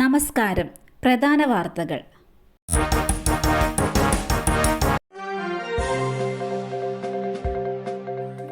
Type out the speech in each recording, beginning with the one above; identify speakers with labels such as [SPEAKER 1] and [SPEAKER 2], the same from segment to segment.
[SPEAKER 1] നമസ്കാരം. പ്രധാന വാർത്തകൾ.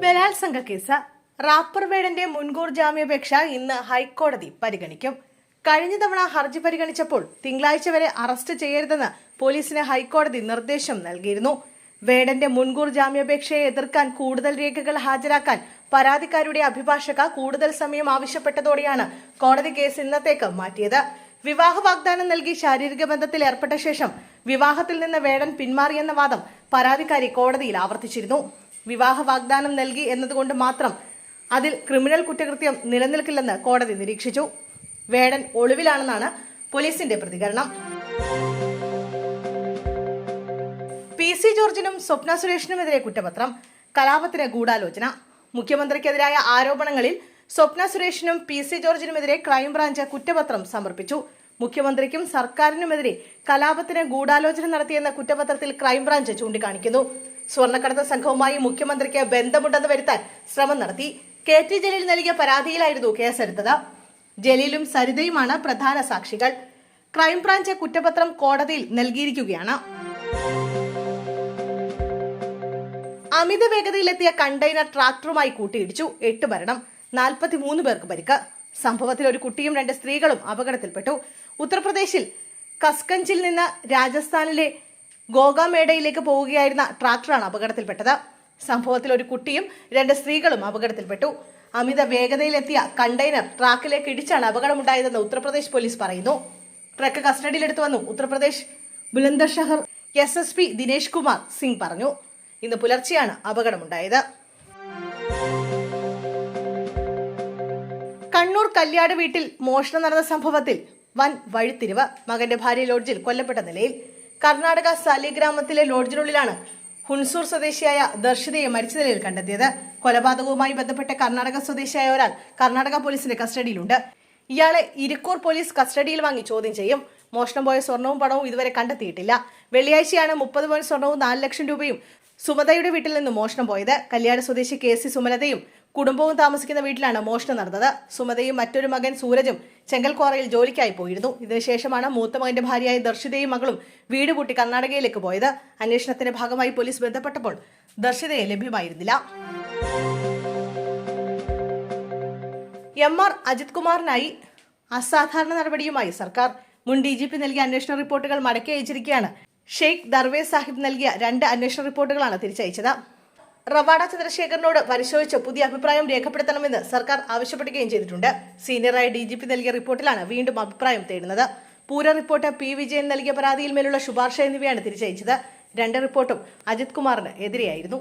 [SPEAKER 2] ബലാത്സംഗ കേസ്. റാപ്പർ വേടന്റെ മുൻകൂർ ജാമ്യാപേക്ഷ ഇന്ന് ഹൈക്കോടതി പരിഗണിക്കും. കഴിഞ്ഞ തവണ ഹർജി പരിഗണിച്ചപ്പോൾ തിങ്കളാഴ്ച വരെ അറസ്റ്റ് ചെയ്യരുതെന്ന് പോലീസിന് ഹൈക്കോടതി നിർദ്ദേശം നൽകിയിരുന്നു. വേടന്റെ മുൻകൂർ ജാമ്യാപേക്ഷയെ എതിർക്കാൻ കൂടുതൽ രേഖകൾ ഹാജരാക്കാൻ പരാതിക്കാരുടെ അഭിഭാഷക കൂടുതൽ സമയം ആവശ്യപ്പെട്ടതോടെയാണ് കോടതി കേസ് ഇന്നത്തേക്ക് മാറ്റിയത്. വിവാഹ വാഗ്ദാനം നൽകി ശാരീരിക ബന്ധത്തിൽ ഏർപ്പെട്ട ശേഷം വിവാഹത്തിൽ നിന്ന് വേടൻ പിന്മാറിയെന്ന വാദം പരാതിക്കാരി കോടതിയിൽ ആവർത്തിച്ചിരുന്നു. വിവാഹ വാഗ്ദാനം നൽകി എന്നതുകൊണ്ട് മാത്രം അതിൽ ക്രിമിനൽ കുറ്റകൃത്യം നിലനിൽക്കില്ലെന്ന് കോടതി നിരീക്ഷിച്ചു. വേടൻ ഒളിവിലാണെന്നാണ് പോലീസിന്റെ പ്രതികരണം. പി സി ജോർജിനും സ്വപ്ന സുരേഷിനുമെതിരെ കുറ്റപത്രം. കലാപത്തിന് ഗൂഢാലോചന. മുഖ്യമന്ത്രിക്കെതിരായ ആരോപണങ്ങളിൽ സ്വപ്ന സുരേഷിനും പി സി ജോർജിനുമെതിരെ ക്രൈംബ്രാഞ്ച് കുറ്റപത്രം സമർപ്പിച്ചു. മുഖ്യമന്ത്രിക്കും സർക്കാരിനുമെതിരെ കലാപത്തിന് ഗൂഢാലോചന നടത്തിയെന്ന കുറ്റപത്രത്തിൽ ക്രൈംബ്രാഞ്ച് ചൂണ്ടിക്കാണിക്കുന്നു. സ്വർണക്കടത്ത് സംഘവുമായി മുഖ്യമന്ത്രിക്ക് ബന്ധമുണ്ടെന്ന് വരുത്താൻ ശ്രമം നടത്തി. കെ ടി ജലീൽ നൽകിയ പരാതിയിലായിരുന്നു കേസെടുത്തത്. ജലീലും സരിതയുമാണ് പ്രധാന സാക്ഷികൾ. ക്രൈംബ്രാഞ്ച് കുറ്റപത്രം കോടതിയിൽ നൽകിയിരിക്കുകയാണ്. അമിത വേഗതയിലെത്തിയ കണ്ടെയ്നർ ട്രാക്ടറുമായി കൂട്ടിയിടിച്ചു. എട്ട് മരണം. നാൽപ്പത്തിമൂന്ന് പേർക്ക് പരിക്ക്. സംഭവത്തിൽ ഒരു കുട്ടിയും രണ്ട് സ്ത്രീകളും അപകടത്തിൽപ്പെട്ടു. ഉത്തർപ്രദേശിൽ കസ്കഞ്ചിൽ നിന്ന് രാജസ്ഥാനിലെ ഗോഗാമേഡയിലേക്ക് പോവുകയായിരുന്ന ട്രാക്ടറാണ് അപകടത്തിൽപ്പെട്ടത്. സംഭവത്തിൽ ഒരു കുട്ടിയും രണ്ട് സ്ത്രീകളും അപകടത്തിൽപ്പെട്ടു. അമിത വേഗതയിലെത്തിയ കണ്ടെയ്നർ ട്രാക്കിലേക്ക് ഇടിച്ചാണ് അപകടമുണ്ടായതെന്ന് ഉത്തർപ്രദേശ് പോലീസ് പറയുന്നു. ട്രക്ക് കസ്റ്റഡിയിലെടുത്തു വന്നു. Uttar Pradesh Bulandshahr S S P Dinesh Kumar Singh പറഞ്ഞു. ഇന്ന് പുലർച്ചെയാണ് അപകടമുണ്ടായത്. കണ്ണൂർ കല്യാട് വീട്ടിൽ മോഷണം നടന്ന സംഭവത്തിൽ വൻ വഴിത്തിരിവ്. മകന്റെ ഭാര്യ ലോഡ്ജിൽ കൊല്ലപ്പെട്ട നിലയിൽ കർണാടക സാലി ഗ്രാമത്തിലെ ലോഡ്ജിനുള്ളിലാണ് ഹുൻസൂർ സ്വദേശിയായ ദർശിതയെ മരിച്ച നിലയിൽ കണ്ടെത്തിയത്. കൊലപാതകവുമായി ബന്ധപ്പെട്ട കർണാടക സ്വദേശിയായ ഒരാൾ കർണാടക പോലീസിന്റെ കസ്റ്റഡിയിലുണ്ട്. ഇയാളെ ഇരിക്കൂർ പോലീസ് കസ്റ്റഡിയിൽ വാങ്ങി ചോദ്യം ചെയ്യും. മോഷണം പോയ സ്വർണവും പണവും ഇതുവരെ കണ്ടെത്തിയിട്ടില്ല. വെള്ളിയാഴ്ചയാണ് മുപ്പത് പവൻ സ്വർണവും നാല് ലക്ഷം രൂപയും സുമതയുടെ വീട്ടിൽ നിന്ന് മോഷണം പോയത്. കല്യാണ സ്വദേശി കെ സി സുമലതയും കുടുംബവും താമസിക്കുന്ന വീട്ടിലാണ് മോഷണം നടന്നത്. സുമതയും മറ്റൊരു മകൻ സൂരജും ചെങ്കൽക്കോറയിൽ ജോലിക്കായി പോയിരുന്നു. ഇതിനുശേഷമാണ് മൂത്ത മകന്റെ ഭാര്യയായ ദർശിതയും മകളും വീട് പൂട്ടി കർണാടകയിലേക്ക് പോയത്. അന്വേഷണത്തിന്റെ ഭാഗമായി പോലീസ് ബന്ധപ്പെട്ടപ്പോൾ ദർശിതയെ ലഭ്യമായിരുന്നില്ല. എം ആർ അജിത് കുമാറിനായി അസാധാരണ നടപടിയുമായി സർക്കാർ. മുൻ ഡി ജി പി നൽകിയ അന്വേഷണ റിപ്പോർട്ടുകൾ മടക്കി അയച്ചിരിക്കുകയാണ്. ഷെയ്ഖ് ദർവേ സാഹിബ് നൽകിയ രണ്ട് അന്വേഷണ റിപ്പോർട്ടുകളാണ് തിരിച്ചയച്ചത്. റവാഡ ചന്ദ്രശേഖരനോട് പരിശോധിച്ച് പുതിയ അഭിപ്രായം രേഖപ്പെടുത്തണമെന്ന് സർക്കാർ ആവശ്യപ്പെടുകയും ചെയ്തിട്ടുണ്ട്. സീനിയറായ ഡി ജി പി നൽകിയ റിപ്പോർട്ടിലാണ് വീണ്ടും അഭിപ്രായം തേടുന്നത്. പൂര റിപ്പോർട്ട് പി വിജയൻ നൽകിയ പരാതിയിൽ മേലുള്ള ശുപാർശ എന്നിവയാണ് തിരിച്ചയച്ചത്. രണ്ട് റിപ്പോർട്ടും അജിത് കുമാറിന് എതിരെയായിരുന്നു.